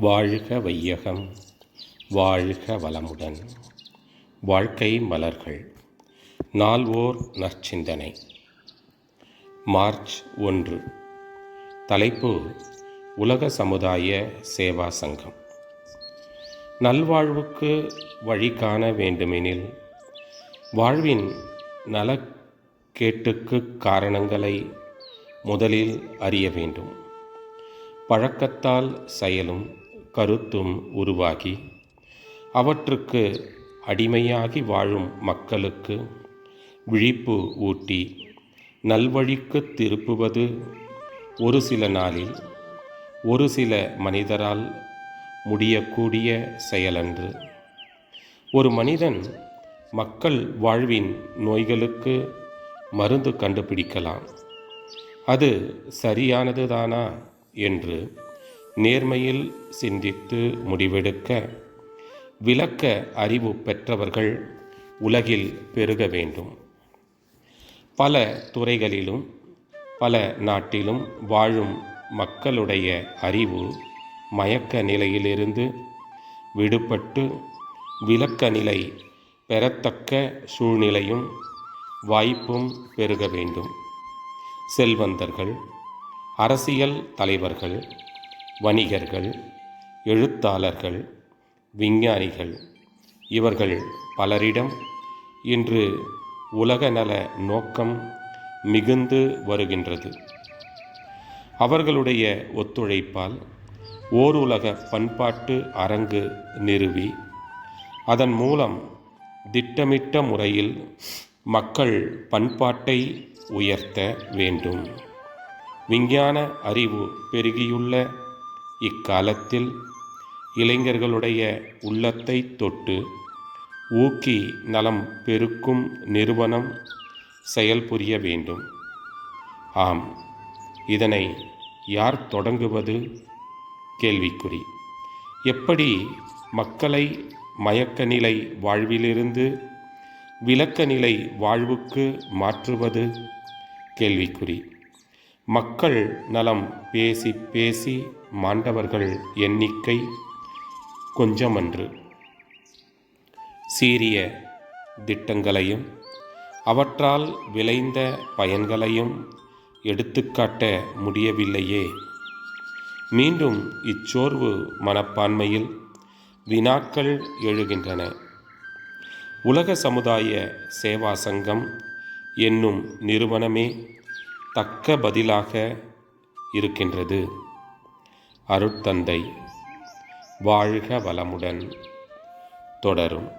வாழ்க வையகம் வாழ்க வளமுடன். வாழ்க்கை மலர்கள் நால்வோர் நற்சிந்தனை. மார்ச் ஒன்று. தலைப்பு உலக சமுதாய சேவா சங்கம். நல்வாழ்வுக்கு வழி காண வேண்டுமெனில் வாழ்வின் நலக்கேட்டுக்கு காரணங்களை முதலில் அறிய வேண்டும். பழக்கத்தால் செயலும் கருத்தும் உருவாகி அவற்றுக்கு அடிமையாகி வாழும் மக்களுக்கு விழிப்பு ஊட்டி நல்வழிக்கு திருப்புவது ஒரு சில நாளில் ஒரு சில மனிதரால் முடியக்கூடிய செயலன்று. ஒரு மனிதன் மக்கள் வாழ்வின் நோய்களுக்கு மருந்து கண்டுபிடிக்கலாம். அது சரியானதுதானா என்று நேர்மையில் சிந்தித்து முடிவெடுக்க விளக்க அறிவு பெற்றவர்கள் உலகில் பெருக வேண்டும். பல துறைகளிலும் பல நாட்டிலும் வாழும் மக்களுடைய அறிவு மயக்க நிலையிலிருந்து விடுபட்டு விளக்க நிலை பெறத்தக்க சூழ்நிலையும் வாய்ப்பும் பெருக வேண்டும். செல்வந்தர்கள் அரசியல் தலைவர்கள் வணிகர்கள் எழுத்தாளர்கள் விஞ்ஞானிகள் இவர்கள் பலரிடம் இன்று உலக நல நோக்கம் மிகுந்து வருகின்றது. அவர்களுடைய ஒத்துழைப்பால் ஓர் உலக பண்பாட்டு அரங்கு நிறுவி அதன் மூலம் திட்டமிட்ட முறையில் மக்கள் பண்பாட்டை உயர்த்த வேண்டும். விஞ்ஞான அறிவு பெருகியுள்ள இக்காலத்தில் இளைஞர்களுடைய உள்ளத்தை தொட்டு ஊக்கி நலம் பெருக்கும் நிறுவனம் செயல்புரிய வேண்டும். ஆம் இதனை யார் தொடங்குவது? கேள்விக்குறி. எப்படி மக்களை மயக்க நிலை வாழ்விலிருந்து விளக்க நிலை வாழ்வுக்கு மாற்றுவது? கேள்விக்குறி. மக்கள் நலம் பேசி பேசி மாண்டவர்கள் எண்ணிக்கை கொஞ்சமன்று. சீரிய திட்டங்களையும் அவற்றால் விளைந்த பயன்களையும் எடுத்துக்காட்ட முடியவில்லையே. மீண்டும் இச்சோர்வு மனப்பான்மையில் வினாக்கள் எழுகின்றன. உலக சமுதாய சேவா சங்கம் என்னும் நிறுவனமே தக்க பதிலாக இருக்கின்றது. அருட்தந்தை வாழ்க வளமுடன் தொடரும்.